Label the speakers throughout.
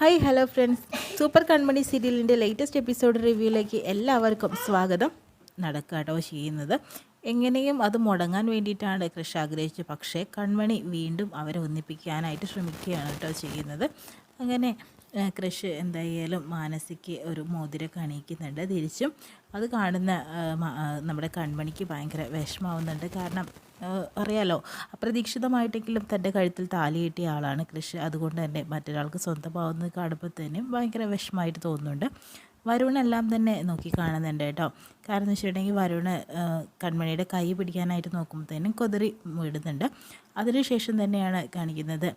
Speaker 1: Hi hello friends super Kanmani സീരിയലിന്റെ latest episode റിവ്യൂയിലേക്ക് എല്ലാവർക്കും സ്വാഗതം. നടക്കാട്ടോ ചെയ്യുന്നത്. എങ്ങനെയും അത് മുടങ്ങാൻ വേണ്ടിയിട്ടാണ് കൃഷി ആഗ്രഹിച്ചത്. പക്ഷേ കൺമണി വീണ്ടും അവരെ ഒന്നിപ്പിക്കാനായിട്ട് ശ്രമിക്കുകയാണ് കേട്ടോ ചെയ്യുന്നത്. അങ്ങനെ കൃഷ് എന്തായാലും മാനസിക്ക് ഒരു മോതിരം അണിയിക്കുന്നുണ്ട് തിരിച്ചും. അത് കാണുന്ന നമ്മുടെ കൺമണിക്ക് ഭയങ്കര വിഷമാവുന്നുണ്ട് കാരണം അറിയാലോ. അപ്രതീക്ഷിതമായിട്ടെങ്കിലും തന്റെ കഴുത്തിൽ താലി കിട്ടിയ ആളാണ് കൃഷി. അതുകൊണ്ട് തന്നെ മറ്റൊരാൾക്ക് സ്വന്തമാവുന്നത് തന്നെ ഭയങ്കര വിഷമമായിട്ട് തോന്നുന്നുണ്ട്. വരുണെല്ലാം തന്നെ നോക്കി കാണുന്നുണ്ട് കേട്ടോ. കാരണം എന്ന് വെച്ചിട്ടുണ്ടെങ്കിൽ വരുണ് കൺമണിയുടെ കൈ പിടിക്കാനായിട്ട് നോക്കുമ്പോഴത്തേനും കൊതിറി വിടുന്നുണ്ട്. അതിനുശേഷം തന്നെയാണ് കാണിക്കുന്നത്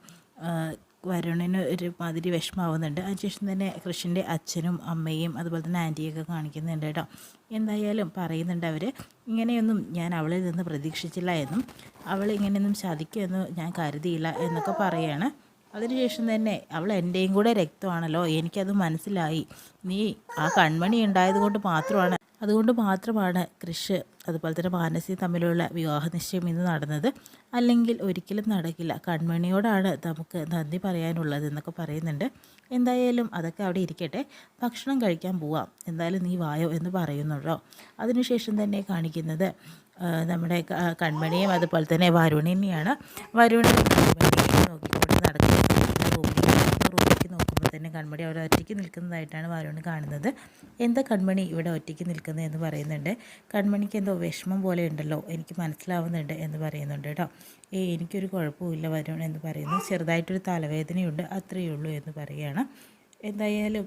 Speaker 1: വരുണിന് ഒരു മാതിരി വിഷമാവുന്നുണ്ട്. അതിനുശേഷം തന്നെ കൃഷ്ണന്റെ അച്ഛനും അമ്മയും അതുപോലെ തന്നെ ആന്റിയൊക്കെ കാണിക്കുന്നുണ്ട് കേട്ടോ. എന്തായാലും പറയുന്നുണ്ട് അവർ ഇങ്ങനെയൊന്നും ഞാൻ അവളിൽ നിന്ന് പ്രതീക്ഷിച്ചില്ല എന്നും അവൾ ഇങ്ങനെയൊന്നും ചതിക്കുമെന്ന് ഞാൻ കരുതിയില്ല എന്നൊക്കെ പറയാണ്. അതിനുശേഷം തന്നെ അവൾ എന്റെയും കൂടെ രക്തമാണല്ലോ എനിക്കത് മനസ്സിലായി. നീ ആ കൺമണി ഉണ്ടായത് കൊണ്ട് മാത്രമാണ് അതുകൊണ്ട് മാത്രമാണ് കൃഷ് അതുപോലെ തന്നെ മാനസി തമ്മിലുള്ള വിവാഹ നിശ്ചയം ഇന്ന് നടന്നത്. അല്ലെങ്കിൽ ഒരിക്കലും നടക്കില്ല. കൺമണിയോടാണ് നമുക്ക് നന്ദി പറയാനുള്ളത് എന്നൊക്കെ പറയുന്നുണ്ട്. എന്തായാലും അതൊക്കെ അവിടെ ഇരിക്കട്ടെ. ഭക്ഷണം കഴിക്കാൻ പോവാം. എന്തായാലും നീ വായോ എന്ന് പറയുന്നുള്ളോ അതിനുശേഷം തന്നെ കാണിക്കുന്നത് നമ്മുടെ കൺമണിയും അതുപോലെ തന്നെ വരുണിനെയാണ്. വരുണിനെ നോക്കിക്കൊണ്ട് നടക്കുന്ന റൂമിലേക്ക് റൂമിലേക്ക് നോക്കുമ്പോൾ തന്നെ കൺമണി അവിടെ ഒറ്റയ്ക്ക് നിൽക്കുന്നതായിട്ടാണ് വാരോണ് കാണുന്നത്. എന്താ കൺമണി ഇവിടെ ഒറ്റയ്ക്ക് നിൽക്കുന്നത് എന്ന് പറയുന്നുണ്ട്. കൺമണിക്ക് എന്തോ വിഷമം പോലെ ഉണ്ടല്ലോ എനിക്ക് മനസ്സിലാവുന്നുണ്ട് എന്ന് പറയുന്നുണ്ട് കേട്ടോ. ഏ എനിക്കൊരു കുഴപ്പമില്ല വരുൺ എന്ന് പറയുന്നു. ചെറുതായിട്ടൊരു തലവേദനയുണ്ട് അത്രയേ ഉള്ളൂ എന്ന് പറയുകയാണ്. എന്തായാലും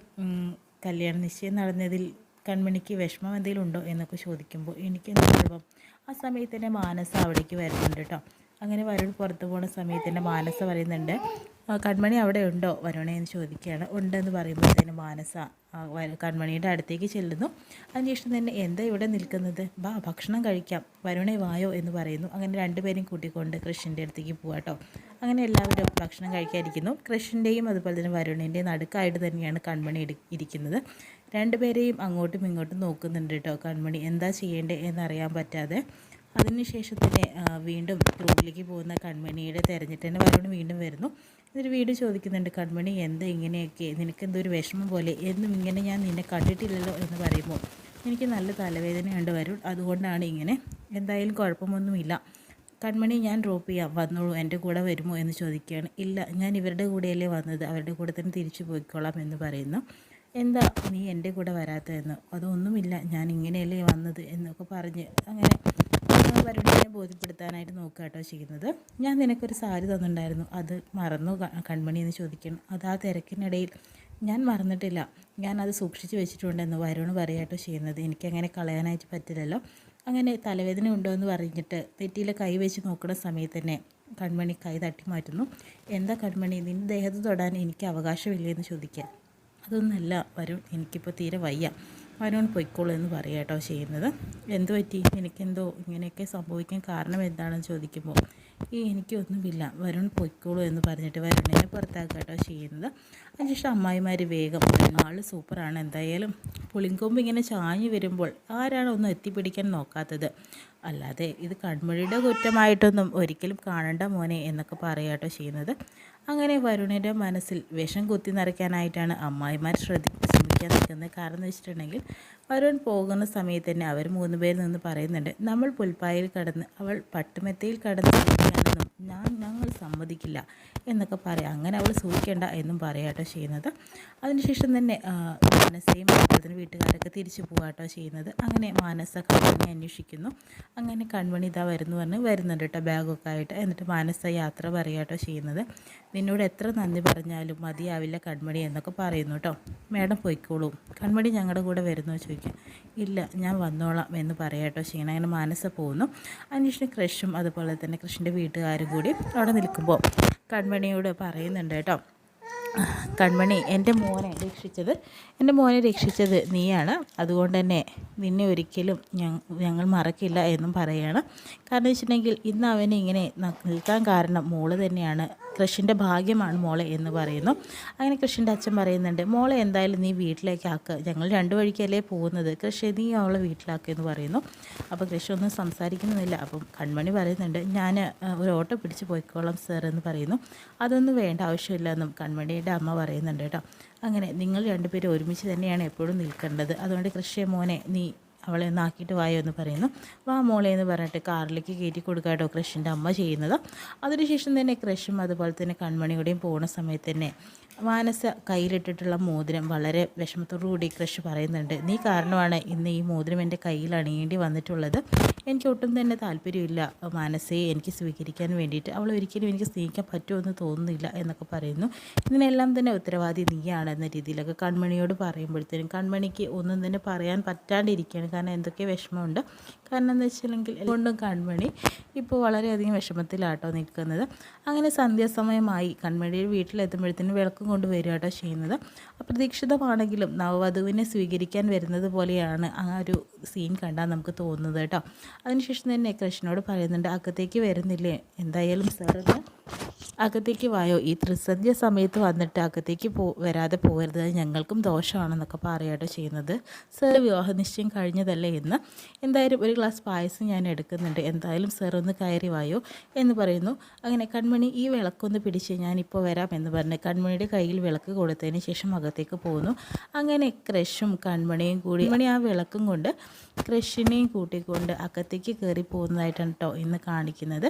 Speaker 1: കല്യാണ നിശ്ചയം നടന്നതിൽ കൺമണിക്ക് വിഷമം എന്തെങ്കിലും ഉണ്ടോ എന്നൊക്കെ ചോദിക്കുമ്പോൾ എനിക്ക് എന്താ കുഴപ്പം ആ സമയത്ത് തന്നെ മാനസ അവിടേക്ക് വരുന്നുണ്ട് കേട്ടോ. അങ്ങനെ വരുൺ പുറത്തു പോകുന്ന സമയത്ത് എന്റെ മാനസ പറയുന്നുണ്ട് കൺമണി അവിടെ ഉണ്ടോ? വരുണേ എന്ന് ചോദിക്കുകയാണ്. ഉണ്ടെന്ന് പറയുമ്പോഴത്തേന് മാനസ കൺമണിയുടെ അടുത്തേക്ക് ചെല്ലുന്നു. അതിനുശേഷം തന്നെ എന്താ ഇവിടെ നിൽക്കുന്നത്? ബാ ഭക്ഷണം കഴിക്കാം. വരുണേ വായോ എന്ന് പറയുന്നു. അങ്ങനെ രണ്ടുപേരും കൂട്ടിക്കൊണ്ട് കൃഷിന്റെ അടുത്തേക്ക് പോകാട്ടോ അങ്ങനെ എല്ലാവരും ഭക്ഷണം കഴിക്കാതിരിക്കുന്നു. കൃഷിന്റെയും അതുപോലെ തന്നെ വരുണിന്റെയും നടുക്കായിട്ട് തന്നെയാണ് കൺമണി ഇരിക്കുന്നത്. രണ്ടുപേരെയും അങ്ങോട്ടും ഇങ്ങോട്ടും നോക്കുന്നുണ്ട് കേട്ടോ കൺമണി. എന്താ ചെയ്യേണ്ടത് എന്നറിയാൻ പറ്റാതെ അതിനുശേഷം തന്നെ വീണ്ടും റൂമിലേക്ക് പോകുന്ന കൺമണിയുടെ തിരഞ്ഞിട്ട് തന്നെ വരുൺ വീണ്ടും വരുന്നു. എന്നിട്ട് വീണ്ടും ചോദിക്കുന്നുണ്ട് കൺമണി എന്താ ഇങ്ങനെയൊക്കെ? നിനക്ക് എന്തോ ഒരു വിഷമം പോലെ. എന്നും ഇങ്ങനെ ഞാൻ നിന്നെ കണ്ടിട്ടില്ലല്ലോ എന്ന് പറയുമ്പോൾ എനിക്ക് നല്ല തലവേദനയുണ്ട് വരുൺ. അതുകൊണ്ടാണ് ഇങ്ങനെ. എന്തായാലും കുഴപ്പമൊന്നുമില്ല. കൺമണി ഞാൻ ഡ്രോപ്പ് ചെയ്യാം. വന്നോളൂ. എന്റെ കൂടെ വരുമോ? എന്ന് ചോദിക്കുകയാണ്. ഇല്ല. ഞാൻ ഇവരുടെ കൂടെയല്ലേ വന്നത്. അവരുടെ കൂടെ തന്നെ തിരിച്ചു പോയിക്കോളാം എന്ന് പറയുന്നു. എന്താ നീ എന്റെ കൂടെ വരാത്തതെന്ന്? അതൊന്നുമില്ല. ഞാൻ ഇങ്ങനെയല്ലേ വന്നത് എന്നൊക്കെ പറഞ്ഞ് അങ്ങനെ വരുണിനെ ബോധ്യപ്പെടുത്താനായിട്ട് നോക്കുക കേട്ടോ ചെയ്യുന്നത്. ഞാൻ നിനക്കൊരു സാരി തന്നിട്ടുണ്ടായിരുന്നു. അത് മറന്നു കൺമണി എന്ന് ചോദിക്കണം. അത് ആ തിരക്കിനിടയിൽ ഞാൻ മറന്നിട്ടില്ല. ഞാൻ അത് സൂക്ഷിച്ച് വെച്ചിട്ടുണ്ടെന്ന് വരുണ് പറയാട്ടോ ചെയ്യുന്നത്. എനിക്കങ്ങനെ കളയാനായിട്ട് പറ്റില്ലല്ലോ. അങ്ങനെ തലവേദന ഉണ്ടോ എന്ന് പറഞ്ഞിട്ട് നെറ്റിയിൽ കൈ വെച്ച് നോക്കുന്ന സമയത്ത് തന്നെ കൺമണി കൈ തട്ടി മാറ്റുന്നു. എന്താ കൺമണി? നിന്റെ ദേഹത്ത് തൊടാൻ എനിക്ക് അവകാശമില്ലേ? എന്ന് ചോദിക്കുക. അതൊന്നല്ല വരും എനിക്കിപ്പോൾ തീരെ വയ്യ. വരുൺ പൊയ്ക്കോളൂ എന്ന് പറയാം കേട്ടോ ചെയ്യുന്നത്. എന്ത് പറ്റി? എനിക്കെന്തോ ഇങ്ങനെയൊക്കെ സംഭവിക്കാൻ കാരണം എന്താണെന്ന് ചോദിക്കുമ്പോൾ ഈ എനിക്കൊന്നുമില്ല. വരുൺ പൊയ്ക്കോളൂ എന്ന് പറഞ്ഞിട്ട് വരുണിനെ പുറത്താക്കുക കേട്ടോ ചെയ്യുന്നത്. അതിനുശേഷം അമ്മായിമാർ വേഗം ആൾ സൂപ്പറാണ്. എന്തായാലും പുളിങ്കൊമ്പ് ഇങ്ങനെ ചാഞ്ഞു വരുമ്പോൾ ആരാണ് ഒന്നും എത്തിപ്പിടിക്കാൻ നോക്കാത്തത്? അല്ലാതെ ഇത് കൺമുഴിയുടെ കുറ്റമായിട്ടൊന്നും ഒരിക്കലും കാണണ്ട മോനെ എന്നൊക്കെ പറയാട്ടോ ചെയ്യുന്നത്. അങ്ങനെ വരുണിന്റെ മനസ്സിൽ വിഷം കുത്തി നിറയ്ക്കാനായിട്ടാണ് അമ്മായിമാർ ശ്രദ്ധി ശ്രമിക്കാൻ നിൽക്കുന്നത്. കാരണം എന്ന് വെച്ചിട്ടുണ്ടെങ്കിൽ വരുൺ പോകുന്ന സമയത്ത് തന്നെ അവർ മൂന്ന് പേരിൽ നിന്ന് പറയുന്നുണ്ട് നമ്മൾ പുൽപ്പായിൽ കടന്ന് അവൾ പട്ടുമെത്തയിൽ കടന്ന് ഇരിക്കുകയാണെന്നും ഞാൻ ഞങ്ങൾ സമ്മതിക്കില്ല എന്നൊക്കെ പറയാം. അങ്ങനെ അവൾ സൂക്ഷിക്കേണ്ട എന്നും പറയാട്ടോ ചെയ്യുന്നത്. അതിനുശേഷം തന്നെ മാനസയും തന്നെ വീട്ടുകാരൊക്കെ തിരിച്ചു പോകാട്ടോ ചെയ്യുന്നത്. അങ്ങനെ മാനസ കൺമണി അന്വേഷിക്കുന്നു. അങ്ങനെ കൺമണി ഇതാ വരുന്നു പറഞ്ഞ് വരുന്നുണ്ട് കേട്ടോ ബാഗൊക്കെ ആയിട്ട്. എന്നിട്ട് മാനസ യാത്ര പറയാട്ടോ ചെയ്യുന്നത്. നിന്നോട് എത്ര നന്ദി പറഞ്ഞാലും മതിയാവില്ല കൺമണി എന്നൊക്കെ പറയുന്നു കേട്ടോ. മേഡം പോയിക്കോളൂ. കൺമണി ഞങ്ങളുടെ കൂടെ വരുന്നു? ചോദിക്കും. ഇല്ല ഞാൻ വന്നോളാം എന്ന് പറയാട്ടോ ചെയ്യണം അങ്ങനെ മാനസ പോകുന്നു അതിനുശേഷം കൃഷും അതുപോലെ തന്നെ കൃഷിന്റെ വീട്ടുകാരും കൂടി അവിടെ നിൽക്കുമ്പോൾ കൺമണിയോട് പറയുന്നുണ്ട് കേട്ടോ. കൺമണി എന്റെ മോനെ രക്ഷിച്ചത് എന്റെ മോനെ രക്ഷിച്ചത് നീയാണ്. അതുകൊണ്ട് തന്നെ നിന്നെ ഒരിക്കലും ഞങ്ങൾ മറക്കില്ല എന്നും പറയുകയാണ് കാരണം വെച്ചിട്ടുണ്ടെങ്കിൽ ഇന്ന് അവനെ ഇങ്ങനെ നിൽക്കാൻ കാരണം മോൾ തന്നെയാണ് കൃഷിന്റെ ഭാഗ്യമാണ് മോളെ എന്ന് പറയുന്നു. അങ്ങനെ കൃഷിന്റെ അച്ഛൻ പറയുന്നുണ്ട് മോളെ എന്തായാലും നീ വീട്ടിലേക്ക് ആക്കുക ഞങ്ങൾ രണ്ട് വഴിക്കല്ലേ പോകുന്നത്. കൃഷി നീ അവളെ വീട്ടിലാക്കുക എന്ന് പറയുന്നു. അപ്പോൾ കൃഷി ഒന്നും സംസാരിക്കുന്നില്ല. അപ്പം കൺമണി പറയുന്നുണ്ട് ഞാൻ ഒരു ഓട്ടോ പിടിച്ച് പോയിക്കോളാം സാർ എന്ന് പറയുന്നു. അതൊന്നും വേണ്ട ആവശ്യമില്ല എന്നും കൺമണിയുടെ അമ്മ പറയുന്നുണ്ട് കേട്ടോ. അങ്ങനെ നിങ്ങൾ രണ്ടുപേരും ഒരുമിച്ച് തന്നെയാണ് എപ്പോഴും നിൽക്കേണ്ടത്. അതുകൊണ്ട് കൃഷിയെ മോനെ നീ അവളെ ഒന്ന് ആക്കിയിട്ട് വായോ എന്ന് പറയുന്നു. വാ മോളെ എന്ന് പറഞ്ഞിട്ട് കാറിലേക്ക് കയറ്റി കൊടുക്കാട്ടോ കൃഷിന്റെ അമ്മ ചെയ്യുന്നത്. അതിനുശേഷം തന്നെ കൃഷും അതുപോലെ തന്നെ കൺമണിയുടെയും പോകുന്ന സമയത്ത് തന്നെ മാനസ കയ്യിലിട്ടിട്ടുള്ള മോതിരം വളരെ വിഷമത്തോടുകൂടി കൃഷി പറയുന്നുണ്ട് നീ കാരണമാണ് ഇന്ന് ഈ മോതിരം എന്റെ കയ്യിൽ അണിയേണ്ടി വന്നിട്ടുള്ളത്. എനിക്ക് ഒട്ടും തന്നെ താല്പര്യമില്ല. മാനസയെ എനിക്ക് സ്വീകരിക്കാൻ വേണ്ടിയിട്ട് അവൾ ഒരിക്കലും എനിക്ക് സ്നേഹിക്കാൻ പറ്റുമെന്ന് തോന്നുന്നില്ല എന്നൊക്കെ പറയുന്നു. ഇതിനെല്ലാം തന്നെ ഉത്തരവാദി നീയാണ് എന്ന രീതിയിലൊക്കെ കൺമണിയോട് പറയുമ്പോഴത്തേനും കൺമണിക്ക് ഒന്നും തന്നെ പറയാൻ പറ്റാണ്ടിരിക്കുകയാണ്. കാരണം എന്തൊക്കെ വിഷമമുണ്ട്. കാരണം എന്താ വെച്ചില്ലെങ്കിൽ കൊണ്ടും കൺമണി ഇപ്പോൾ വളരെയധികം വിഷമത്തിലാട്ടോ നിൽക്കുന്നത്. അങ്ങനെ സന്ധ്യാസമയമായി കൺമണിയുടെ വീട്ടിലെത്തുമ്പോഴത്തേനും വിളക്കും കൊണ്ട് വരിക കേട്ടോ ചെയ്യുന്നത്. അപ്രതീക്ഷിതമാണെങ്കിലും നവവധുവിനെ സ്വീകരിക്കാൻ വരുന്നത് പോലെയാണ് ആ ഒരു സീൻ കണ്ടാൽ നമുക്ക് തോന്നുന്നത് കേട്ടോ. അതിനുശേഷം തന്നെ കൃഷ്ണനോട് പറയുന്നുണ്ട് അകത്തേക്ക് വരുന്നില്ലേ? എന്തായാലും സാറൊന്ന് അകത്തേക്ക് വായോ? ഈ ത്രിസന്ധ്യ സമയത്ത് വന്നിട്ട് അകത്തേക്ക് പോ വരാതെ പോകരുത്. ഞങ്ങൾക്കും ദോഷമാണെന്നൊക്കെ പറയാട്ടോ ചെയ്യുന്നത്. സർ വിവാഹ നിശ്ചയം കഴിഞ്ഞതല്ലേ എന്ന്. എന്തായാലും ഒരു ഗ്ലാസ് പായസം ഞാൻ എടുക്കുന്നുണ്ട്. എന്തായാലും സർ ഒന്ന് കയറി വായോ എന്ന് പറയുന്നു. അങ്ങനെ കൺമണി ഈ വിളക്കൊന്ന് പിടിച്ച് ഞാനിപ്പോൾ വരാം എന്ന് പറഞ്ഞ് കൺമണിയുടെ കയ്യിൽ വിളക്ക് കൊടുത്തതിന് ശേഷം അകത്തേക്ക് പോകുന്നു. അങ്ങനെ ക്രഷും കൺമണിയും കൂടി കൺമണി ആ വിളക്കും കൊണ്ട് ക്രഷിനെയും കൂട്ടിക്കൊണ്ട് അകത്തേക്ക് കയറി പോകുന്നതായിട്ടാണ് കേട്ടോ ഇന്ന് കാണിക്കുന്നത്.